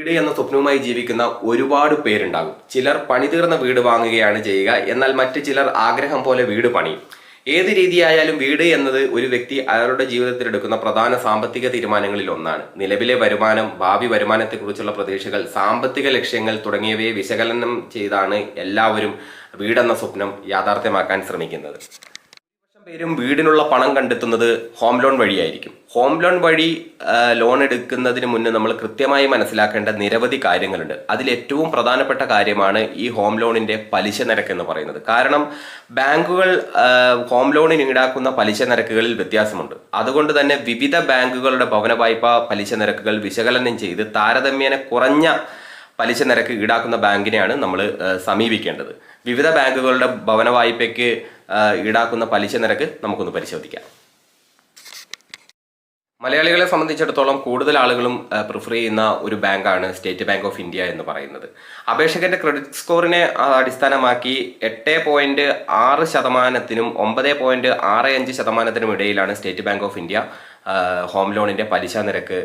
വീട് എന്ന സ്വപ്നവുമായി ജീവിക്കുന്ന ഒരുപാട് പേരുണ്ടാകും. ചിലർ പണി തീർന്ന വീട് വാങ്ങുകയാണ് ചെയ്യുക എന്നാൽ മറ്റു ചിലർ ആഗ്രഹം പോലെ വീട് പണിയും. ഏത് രീതിയായാലും വീട് എന്നത് ഒരു വ്യക്തി അയാളുടെ ജീവിതത്തിൽ എടുക്കുന്ന പ്രധാന സാമ്പത്തിക തീരുമാനങ്ങളിൽ ഒന്നാണ്. നിലവിലെ വരുമാനം ഭാവി വരുമാനത്തെക്കുറിച്ചുള്ള പ്രതീക്ഷകൾ സാമ്പത്തിക ലക്ഷ്യങ്ങൾ തുടങ്ങിയവയെ വിശകലനം ചെയ്താണ് എല്ലാവരും വീടെന്ന സ്വപ്നം യാഥാർത്ഥ്യമാക്കാൻ ശ്രമിക്കുന്നത്. പേരും വീടിനുള്ള പണം കണ്ടെത്തുന്നത് ഹോം ലോൺ വഴിയായിരിക്കും. ഹോം ലോൺ വഴി ലോൺ എടുക്കുന്നതിന് മുന്നേ നമ്മൾ കൃത്യമായി മനസ്സിലാക്കേണ്ട നിരവധി കാര്യങ്ങളുണ്ട്. അതിൽ ഏറ്റവും പ്രധാനപ്പെട്ട കാര്യമാണ് ഈ ഹോം ലോണിന്റെ പലിശ നിരക്ക് എന്ന് പറയുന്നത്. കാരണം ബാങ്കുകൾ ഹോം ലോണിന് ഈടാക്കുന്ന പലിശ നിരക്കുകളിൽ വ്യത്യാസമുണ്ട്. അതുകൊണ്ട് തന്നെ വിവിധ ബാങ്കുകളുടെ ഭവന വായ്പ പലിശ നിരക്കുകൾ വിശകലനം ചെയ്ത് താരതമ്യേന കുറഞ്ഞ പലിശ നിരക്ക് ഈടാക്കുന്ന ബാങ്കിനെയാണ് നമ്മൾ സമീപിക്കേണ്ടത്. വിവിധ ബാങ്കുകളുടെ ഭവന വായ്പയ്ക്ക് ഈടാക്കുന്ന പലിശ നിരക്ക് നമുക്കൊന്ന് പരിശോധിക്കാം. മലയാളികളെ സംബന്ധിച്ചിടത്തോളം കൂടുതൽ ആളുകളും പ്രിഫർ ചെയ്യുന്ന ഒരു ബാങ്കാണ് സ്റ്റേറ്റ് ബാങ്ക് ഓഫ് ഇന്ത്യ എന്ന് പറയുന്നത്. അപേക്ഷകന്റെ ക്രെഡിറ്റ് സ്കോറിനെ അടിസ്ഥാനമാക്കി എട്ട് പോയിന്റ് ആറ് ശതമാനത്തിനും ഒമ്പത് പോയിന്റ് ആറ് അഞ്ച് ശതമാനത്തിനും ഇടയിലാണ് State Bank of India home ലോണിന്റെ പലിശ നിരക്ക്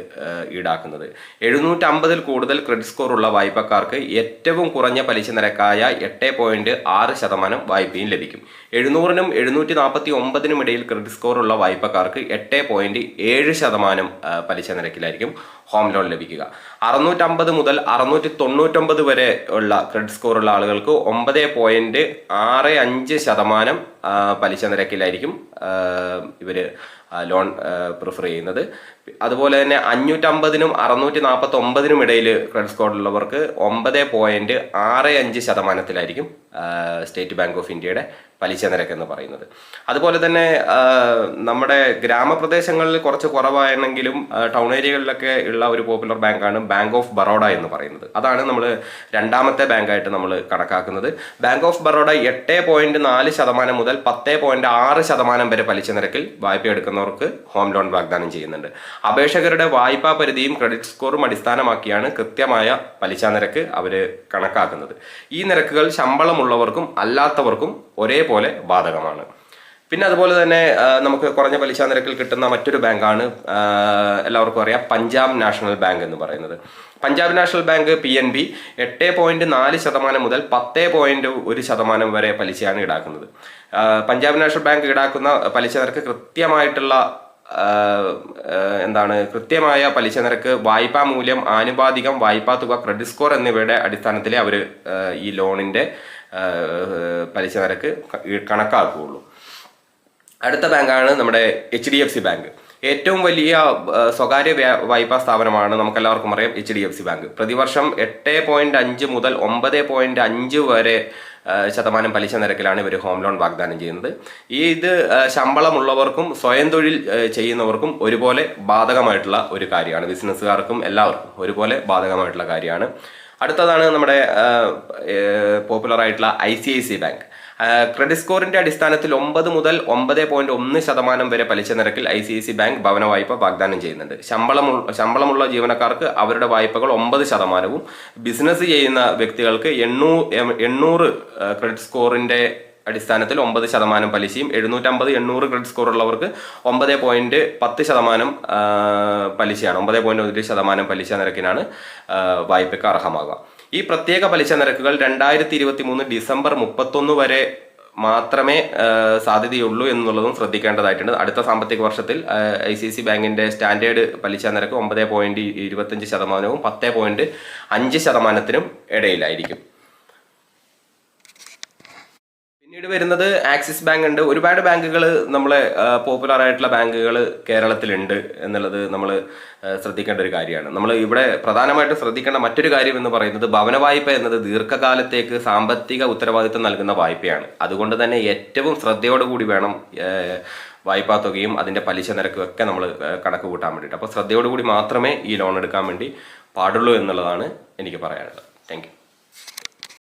ഈടാക്കുന്നത്. എഴുന്നൂറ്റമ്പതിൽ കൂടുതൽ ക്രെഡിറ്റ് സ്കോർ ഉള്ള വായ്പക്കാർക്ക് ഏറ്റവും കുറഞ്ഞ പലിശ നിരക്കായ എട്ട് പോയിന്റ് ആറ് ശതമാനം വായ്പയും ലഭിക്കും. എഴുന്നൂറിനും എഴുന്നൂറ്റി നാൽപ്പത്തി ഒമ്പതിനും ഇടയിൽ ക്രെഡിറ്റ് സ്കോർ ഉള്ള വായ്പക്കാർക്ക് എട്ട് പോയിന്റ് ഏഴ് ശതമാനം പലിശ നിരക്കിലായിരിക്കും ഹോം ലോൺ ലഭിക്കുക. അറുന്നൂറ്റമ്പത് മുതൽ അറുന്നൂറ്റി തൊണ്ണൂറ്റൊമ്പത് വരെ ഉള്ള ക്രെഡിറ്റ് സ്കോർ ഉള്ള ആളുകൾക്ക് ഒമ്പത് പോയിന്റ് ആറ് അഞ്ച് ശതമാനം പലിശ നിരക്കിലായിരിക്കും ഇവർ ലോൺ പ്രിഫർ ചെയ്യുന്നത്. അതുപോലെ തന്നെ അഞ്ഞൂറ്റമ്പതിനും അറുന്നൂറ്റി നാൽപ്പത്തി ഒമ്പതിനും ഇടയിൽ ക്രെഡിറ്റ് സ്കോറിലുള്ളവർക്ക് ഒമ്പത് പോയിന്റ് ആറ് അഞ്ച് ശതമാനത്തിലായിരിക്കും സ്റ്റേറ്റ് ബാങ്ക് ഓഫ് ഇന്ത്യയുടെ പലിശ നിരക്ക് എന്ന് പറയുന്നത്. അതുപോലെ തന്നെ നമ്മുടെ ഗ്രാമപ്രദേശങ്ങളിൽ കുറച്ച് കുറവാണെങ്കിലും ടൗൺ ഏരിയകളിലൊക്കെ ഉള്ള ഒരു പോപ്പുലർ ബാങ്കാണ് ബാങ്ക് ഓഫ് ബറോഡ എന്ന് പറയുന്നത്. അതാണ് നമ്മൾ രണ്ടാമത്തെ ബാങ്കായിട്ട് നമ്മൾ കണക്കാക്കുന്നത്. ബാങ്ക് ഓഫ് ബറോഡ എട്ട് പോയിന്റ് നാല് ശതമാനം മുതൽ പത്ത് പോയിന്റ് ആറ് ശതമാനം വരെ പലിശ നിരക്കിൽ വായ്പ എടുക്കുന്നവർക്ക് ഹോം ലോൺ വാഗ്ദാനം ചെയ്യുന്നുണ്ട്. അപേക്ഷകരുടെ വായ്പാ പരിധിയും ക്രെഡിറ്റ് സ്കോറും അടിസ്ഥാനമാക്കിയാണ് കൃത്യമായ പലിശ നിരക്ക് അവർ കണക്കാക്കുന്നത്. ഈ നിരക്കുകൾ ശമ്പളമുള്ളവർക്കും അല്ലാത്തവർക്കും ഒരേപോലെ ബാധകമാണ്. പിന്നെ അതുപോലെ തന്നെ നമുക്ക് കുറഞ്ഞ പലിശ നിരക്കിൽ കിട്ടുന്ന മറ്റൊരു ബാങ്കാണ് എല്ലാവർക്കും അറിയാം പഞ്ചാബ് നാഷണൽ ബാങ്ക് എന്ന് പറയുന്നത്. Punjab National Bank P N B എട്ട് പോയിന്റ് നാല് ശതമാനം മുതൽ പത്ത് പോയിന്റ് ഒരു ശതമാനം വരെ പലിശയാണ് ഈടാക്കുന്നത്. പഞ്ചാബ് നാഷണൽ ബാങ്ക് ഈടാക്കുന്ന പലിശ നിരക്ക് കൃത്യമായിട്ടുള്ള എന്താണ് കൃത്യമായ പലിശ നിരക്ക് വായ്പാ മൂല്യം ആനുപാതികം വായ്പാ തുക ക്രെഡിറ്റ് സ്കോർ എന്നിവയുടെ അടിസ്ഥാനത്തിൽ അവർ ഈ ലോണിന്റെ പലിശ നിരക്ക് കണക്കാക്കുകയുള്ളൂ. അടുത്ത ബാങ്കാണ് നമ്മുടെ H D F C bank ഏറ്റവും വലിയ സ്വകാര്യ വ്യാ- വായ്പാ സ്ഥാപനമാണ് നമുക്കെല്ലാവർക്കും അറിയാം H D F C bank. പ്രതിവർഷം എട്ട് പോയിന്റ് അഞ്ച് മുതൽ ഒമ്പത് പോയിന്റ് അഞ്ച് വരെ ശതമാനം പലിശ നിരക്കിലാണ് ഇവർ ഹോം ലോൺ വാഗ്ദാനം ചെയ്യുന്നത്. ഈ ഇത് ശമ്പളമുള്ളവർക്കും സ്വയം തൊഴിൽ ചെയ്യുന്നവർക്കും ഒരുപോലെ ബാധകമായിട്ടുള്ള ഒരു കാര്യമാണ്. ബിസിനസ്സുകാർക്കും എല്ലാവർക്കും ഒരുപോലെ ബാധകമായിട്ടുള്ള കാര്യമാണ്. അടുത്തതാണ് നമ്മുടെ പോപ്പുലർ ആയിട്ടുള്ള I C I C bank. Credit സ്കോറിന്റെ അടിസ്ഥാനത്തിൽ ഒമ്പത് മുതൽ ഒമ്പത് പോയിന്റ് ഒന്ന് ശതമാനം വരെ പലിശ നിരക്കിൽ I C I C bank ഭവന വായ്പ വാഗ്ദാനം ചെയ്യുന്നുണ്ട്. ശമ്പളം ശമ്പളമുള്ള ജീവനക്കാർക്ക് അവരുടെ വായ്പകൾ ഒമ്പത് ശതമാനവും. ബിസിനസ് ചെയ്യുന്ന വ്യക്തികൾക്ക് എണ്ണൂ എണ്ണൂറ് ക്രെഡിറ്റ് സ്കോറിന്റെ അടിസ്ഥാനത്തിൽ ഒമ്പത് ശതമാനം പലിശയും എഴുന്നൂറ്റമ്പത് എണ്ണൂറ് ക്രെഡിറ്റ് സ്കോർ ഉള്ളവർക്ക് ഒമ്പത് പോയിന്റ് പത്ത് ശതമാനം പലിശയാണ്. ഒമ്പത് പോയിന്റ് ഒരു ശതമാനം പലിശ നിരക്കിനാണ് വായ്പയ്ക്ക് അർഹമാകുക ഈ പ്രത്യേക പലിശ നിരക്കുകൾ രണ്ടായിരത്തി ഇരുപത്തി മൂന്ന് ഡിസംബർ മുപ്പത്തൊന്ന് വരെ മാത്രമേ സാധ്യതയുള്ളൂ എന്നുള്ളതും ശ്രദ്ധിക്കേണ്ടതായിട്ടുണ്ട്. അടുത്ത സാമ്പത്തിക വർഷത്തിൽ ഐ സി സി ബാങ്കിന്റെ സ്റ്റാൻഡേർഡ് പലിശ നിരക്ക് ഒമ്പത് പോയിന്റ് ഇരുപത്തഞ്ച് ശതമാനവും പത്ത് പോയിന്റ് അഞ്ച് ശതമാനത്തിനും ഇടയിലായിരിക്കും. പിന്നീട് വരുന്നത് ആക്സിസ് ബാങ്ക് ഉണ്ട്. ഒരുപാട് ബാങ്കുകൾ നമ്മളെ പോപ്പുലർ ആയിട്ടുള്ള ബാങ്കുകൾ കേരളത്തിലുണ്ട് എന്നുള്ളത് നമ്മൾ ശ്രദ്ധിക്കേണ്ട ഒരു കാര്യമാണ്. നമ്മൾ ഇവിടെ പ്രധാനമായിട്ടും ശ്രദ്ധിക്കേണ്ട മറ്റൊരു കാര്യം എന്ന് പറയുന്നത് ഭവന വായ്പ എന്നത് ദീർഘകാലത്തേക്ക് സാമ്പത്തിക ഉത്തരവാദിത്വം നൽകുന്ന വായ്പയാണ്. അതുകൊണ്ട് തന്നെ ഏറ്റവും ശ്രദ്ധയോടുകൂടി വേണം വായ്പാ തുകയും അതിന്റെ പലിശ നിരക്കും ഒക്കെ നമ്മൾ കണക്ക് കൂട്ടാൻ വേണ്ടിയിട്ട്. അപ്പോൾ ശ്രദ്ധയോടുകൂടി മാത്രമേ ഈ ലോൺ എടുക്കാൻ വേണ്ടി പാടുള്ളൂ എന്നുള്ളതാണ് എനിക്ക് പറയാനുള്ളത്. താങ്ക്